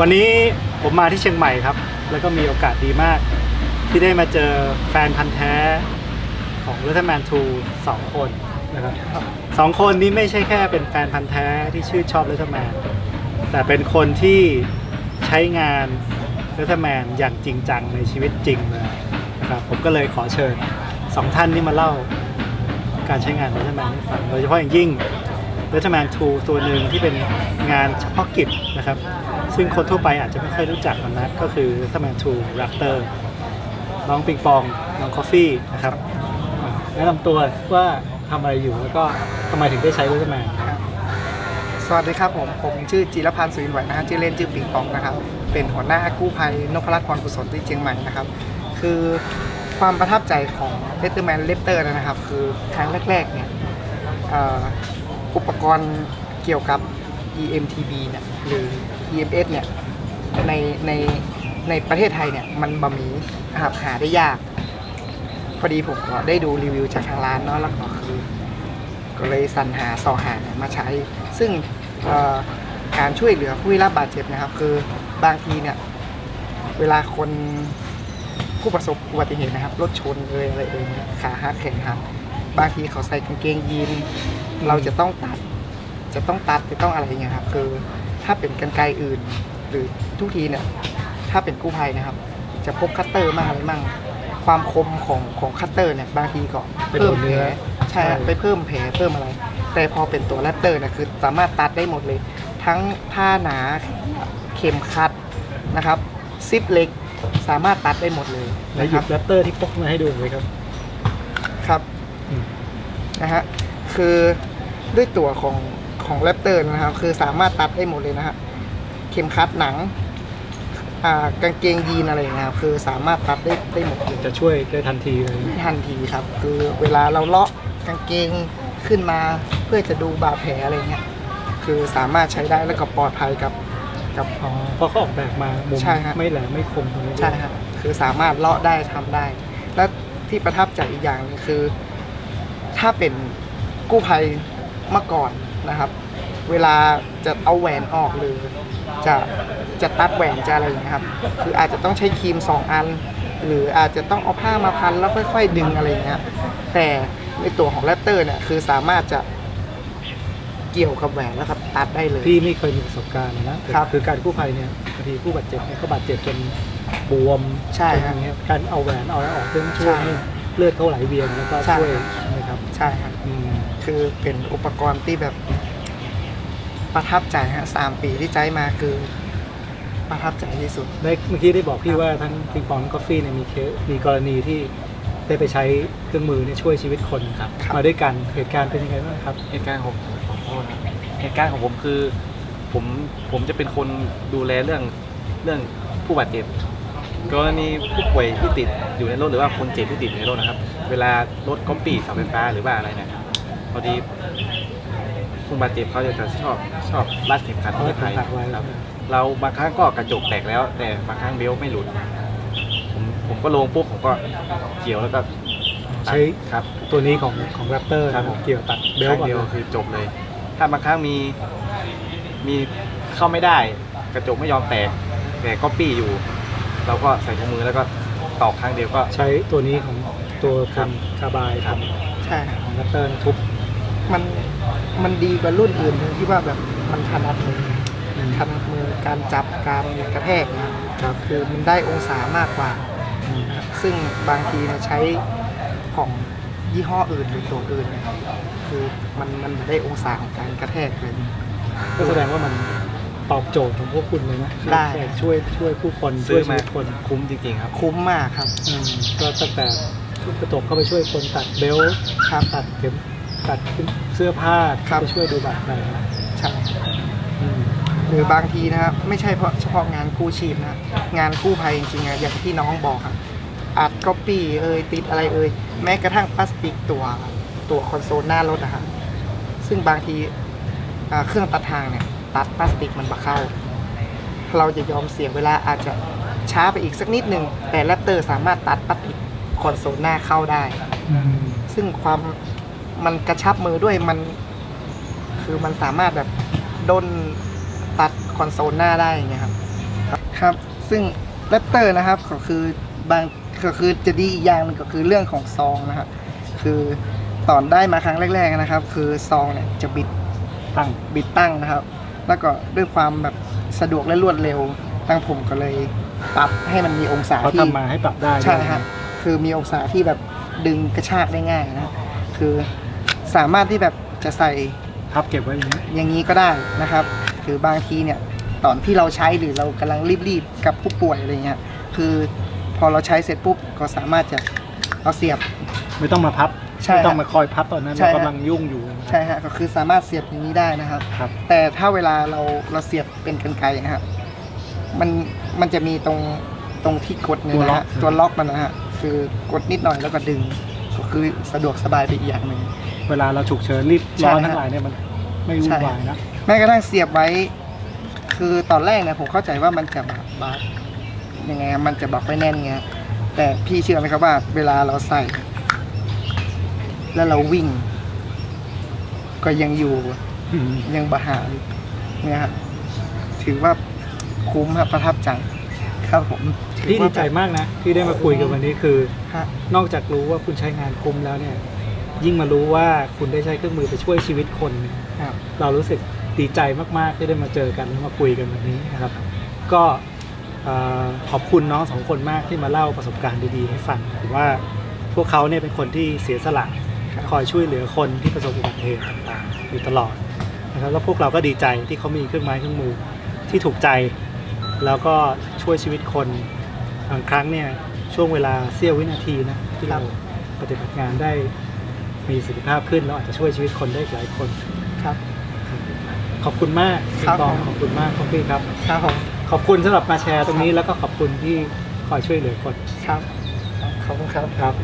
วันนี้ผมมาที่เชียงใหม่ครับ แล้วก็มีโอกาสดีมาก ที่ได้มาเจอแฟนพันธ์แท้ของ l e t t e r m a n 2สองคนนะครับสองคนนี้ไม่ใช่แค่เป็นแฟนพันธ์แท้ที่ชื่นชอบ l e t t e r m a n แต่เป็นคนที่ใช้งาน l e t t e r m a n อย่างจริงจังในชีวิตจริงเลยนะครับผมก็เลยขอเชิญสองท่านนี้มาเล่าการใช้งาน l e t t e r m a n ให้ฟังโดยเฉพาะอย่างยิ่ง l e t t e r m a n 2ตัวหนึ่งที่เป็นงานเฉพาะกิจนะครับ ซึ่งคนทั่วไปอาจจะไม่ค่อยรู้จักมันนะก็คือ l e t t e r m a n 2 Raptor น้องปิงปอง น้องคอฟฟี่นะครับแนะนำตัวว่าทำอะไรอยู่แล้วก็ทำไมถึงได้ใช้ l e t t e r m a n สวัสดีครับผม ผมชื่อจิรพันธ์สุวินไหวนะฮะชื่อเล่นชื่อปิงปองนะครับ เป็นหัวหน้ากู้ภัยนพรัตน์พรกุศลที่เชียงใหม่นะครับ คือความประทับใจของเลตเตอร์แมนเลปเตอร์นะครับ คือครั้งแรกๆเนี่ยอ่ออุปกรณ์เกี่ยวกับ EMTB เนี่ยหรือ EMS เนี่ยในในในประเทศไทยเนี่ยมันบะมีนะครับหาได้ยาก พอดีผมก็ได้ดูรีวิวจากทางร้านเนาะแล้วก็คือก็เลยสรรหาสอหามาใช้ ซึ่งการช่วยเหลือผู้ได้รับบาดเจ็บนะครับ คือบางทีเนี่ยเวลาคนผู้ประสบอุบัติเหตุนะครับรถชนเลยอะไรเอ่ยเนี่ยขาหักแขนหักบางทีเขาใส่กางเกงยีนเราจะต้องตัด จะต้องตัดจะต้องอะไรเงี้ยครับ คือ ถ้าเป็นกันไกรอื่น หรือทุกทีเนี่ยถ้าเป็นกู้ภัยนะครับ จะพกคัตเตอร์มากอะไรมั่งความคมของของคัตเตอร์เนี่ยบางทีก็ไปโดนเนื้อใช่ฮะไปเพิ่มแผลเพิ่มอะไร แต่พอเป็นตัวแรปเตอร์เนี่ยคือสามารถตัดได้หมดเลย ทั้งผ้าหนาเข็มขัดนะครับซิปเล็กสามารถตัดได้หมดเลยแล้วนะหคยิรับบแรปเตอร์ที่พกมาให้ดูเลยครับครับอืมนะฮะคือด้วยตัวของ ของแรปเตอร์นะครับ คือสามารถตัดได้หมดเลยนะฮะเข็มขัดหนังอ่ากางเกงยีนอะไรอย่างเงี้ยครับคือสามารถตัดได้ได้หมดเลยจะช่วยได้ทันทีเลยทันทีครับ คือเวลาเราเลาะกางเกงขึ้นมาเพื่อจะดูบาดแผลอะไรเงี้ยคือสามารถใช้ได้แล้วก็ปลอดภัยกับกับอ๋อเพราะเขาออกแบบมามุมใช่ฮะไม่แหลมไม่คมตรงนี้ด้วยใช่ครับคือสามารถเลาะได้ทำได้ และที่ประทับใจอีกอย่างหนึงคือ ถ้าเป็นกู้ภัยเมื่อก่อน นะครับ เวลาจะเอาแหวนออกหรือจะจะตัดแหวนจะอะไรอย่างเงี้ยครับคืออาจจะต้องใช้ครีมสองอัน หรืออาจจะต้องเอาผ้ามาพันแล้วค่อยๆ ดึงอะไรอย่างเงี้ยแต่ในตัวของแรปเตอร์เนี่ยคือสามารถจะเกี่ยวกับแหวนแล้วก็ตัดได้เลย พี่ไม่เคยมีประสบการณ์นะแต่ครับคือการกู้ภัยเนี่ยบางทีผู้บาดเจ็บเนี่ยเขาบาดเจ็บจนบวมใช่จนฮะ อย่างเงี้ยการเอาแหวนเอาอะไรออกเพื่อช่วยใช่ให้ เลือดเขาไหลเวียนแล้วก็ใช่ ช่วยนะครับใช่ครับ อืมคือเป็นอุปกรณ์ที่แบบประทับใจฮะสามปีที่ใช้มาคือ ประทับใจที่สุด ได้เมื่อกี้ได้บอกพี่ว่าทั้งปิงปองกาแฟเนี่ยมีเคสมีกรณีที่ได้ไปใช้เครื่องมือเนี่ยช่วยชีวิตคนครับ ครับ มาด้วยกันเหตุการณ์เป็นยังไงบ้างครับ เหตุการณ์ของผมขอโทษนะเหตุการณ์ของผมคือ ผมผมจะเป็นคนดูแลเรื่องเรื่องผู้บาดเจ็บ กรณีผู้ป่วยที่ติดอยู่ในรถหรือว่าคนเจ็บที่ติดอยู่ในรถนะครับ เวลารถก๊อปปี้เสาไฟฟ้าหรือว่าอะไรเนี่ยพอดีผู้บาดเจ็บเขาจะชอบชอบรัดเข็มขัดเอานิรภัยเข็มขัดไว้ครับเราบางครั้งก็กระจกแตกแล้ว แต่บางครั้งเบลต์ไม่หลุดผมผมก็ลงปุ๊บผมก็เกี่ยวแล้วก็ใช้ครับ ตัวนี้ของของแรปเตอร์ครับผมเกี่ยวตัดเบเบลลต์ก่อนเดียวเลยคือจบเลย ถ้าบางครั้งมีมีเข้าไม่ได้ กระจกไม่ยอมแตกแต่ก็ปี้อยู่ เราก็ใส่ถุงมือแล้วก็ตอกครั้งเดียวก็ ใช้ตัวนี้ของตัวครับคาบายครับใช่ครับของแรปเตอร์ทุบมันมันดีกว่ารุ่นอื่นตรงที่ว่าแบบมันถนัดมืออืมถนัดมือการจับการกระแทกนะครับคือมันได้องศามากกว่า อืมนะครับซึ่งบางทีเนี่ยใช้ของยี่ห้ออื่นหรือตัวอื่นเนยคือมันมันไม่ได้องศาของการกระแทกเลย ก็แสดงว่ามัน ตอบโจทย์ของพวกคุณเลยนะได้ช่วยช่วยผู้คนช่ซื้วยอชีมาวิตคน คุ้มจริงๆครับ คุ้มมากครับ อืมก็ตั้งแต่ทุบกระจกเข้าไปช่วยคนตัดเบลต์ครับตัดเข็มตัดเสื้อผ้าครับ ไปช่วยดูบาดแผลใช่อืมหรือบางทีนะครับไม่ใช่เพราะเฉพาะงานกู้ชีพนะงานกู้ภัยจริงๆอะอย่างที่น้องบอกครับอัดก๊อปปี้เอ่ยติดอะไรเอ่ยแม้กระทั่งพลาสติกตัวตัวคอนโซลหน้ารถอะครับซึ่งบางทีอ่าเครื่องตัดทางเนี่ย ตัดพลาสติกมันบะเข้า เราจะยอมเสียเวลาอาจจะช้าไปอีกสักนิดหนึ่งแต่แรปเตอร์สามารถตัดพลาสติกคอนโซลหน้าเข้าได้ ซึ่งความมันกระชับมือด้วยมัน คือมันสามารถแบบด้นตัดคอนโซลหน้าได้อย่างเงี้ยครับครับ ซึ่งแรปเตอร์นะครับก็คือบางก็คือจะดีอีกอย่างหนึงก็คือเรื่องของซองนะครับคือตอนได้มาครั้งแรก ๆนะครับ คือซองเนี่ยจะบิดตั้งบิดตั้งนะครับ แล้วก็ด้วยความแบบสะดวกและรวดเร็วตั้งผมก็เลยปรับให้มันมีองศาเขาที่ ทำมาให้ปรับได้ใช่ครับ คือมีองศาที่แบบดึงกระชากได้ง่ายนะครับคือสามารถที่แบบจะใส่พับเก็บไว้อย่างนี้อย่างนี้ก็ได้นะครับ คือบางทีเนี่ยตอนที่เราใช้หรือเรากำลังรีบๆกับผู้ป่วยอะไรเงี้ย คือพอเราใช้เสร็จปุ๊บก็สามารถจะเอาเสียบไม่ต้องมาพับ ใช่ไม่ต้องครับมาคอยพับตอนนั้นใช่เราครับกำลังยุ่งอยู่นะครับใช่ฮะก็คือสามารถเสียบอย่างนี้ได้นะครับ ครับ แต่ถ้าเวลาเราเราเสียบเป็นกันไกรนะครับมันมันจะมีตรงตรงที่กดเนี่ยนะฮะตัวล็อกมันนะฮะคือกดนิดหน่อยแล้วก็ดึง ก็คือสะดวกสบายไปอีกอย่างหนึ่ง เวลาเราฉุกเฉินรีบใช่ร้อนฮะทั้งหลายเนี่ยมันไม่วุ่นวายนะแม้กระทั่งเสียบไว้ คือตอนแรกเนี่ยผมเข้าใจว่ามันจะแบบบาดยังไงอะมันจะบอกไว้แน่นไงแต่พี่เชื่อไหมครับว่า เวลาเราใส่ แล้วเราวิ่ง ก็ยังอยู่อืมยังบาหารเนี่ยครับถือว่าคุ้มครับประทับใจครับผมถือพี่ดีว่าใจมากนะ ที่ได้มาคุยกันวันนี้คือฮะนอกจากรู้ว่าคุณใช้งานคุ้มแล้วเนี่ย ยิ่งมารู้ว่าคุณได้ใช้เครื่องมือไปช่วยชีวิตคนเนี่ยครับเรารู้สึกดีใจมากๆที่ได้มาเจอกันแล้วมาคุยกันวันนี้นะครับ ก็เอ่อขอบคุณน้องสองคนมากที่มาเล่าประสบการณ์ดีๆให้ฟังถือว่าพวกเขาเนี่ยเป็นคนที่เสียสละ คอยช่วยเหลือคนที่ประสบอุบัติเหตุต่างๆอยู่ตลอดนะครับแล้วพวกเราก็ดีใจที่เขามีเครื่องไม้เครื่องมือที่ถูกใจ แล้วก็ช่วยชีวิตคนบางครั้งเนี่ยช่วงเวลาเสี้ยววินาทีนะที่เราปฏิบัติงานได้มีประสิทธิภาพขึ้นเราอาจจะช่วยชีวิตคนได้อีกหลายคนครับ ขอบคุณมากครับณปองผม ขอบคุณมากครับพี่ครับ ครับผม ขอบคุณสำหรับมาแชร์ตรงนี้แล้วก็ขอบคุณที่คอยช่วยเหลือคนครับ ขอบคุณครับ ครับ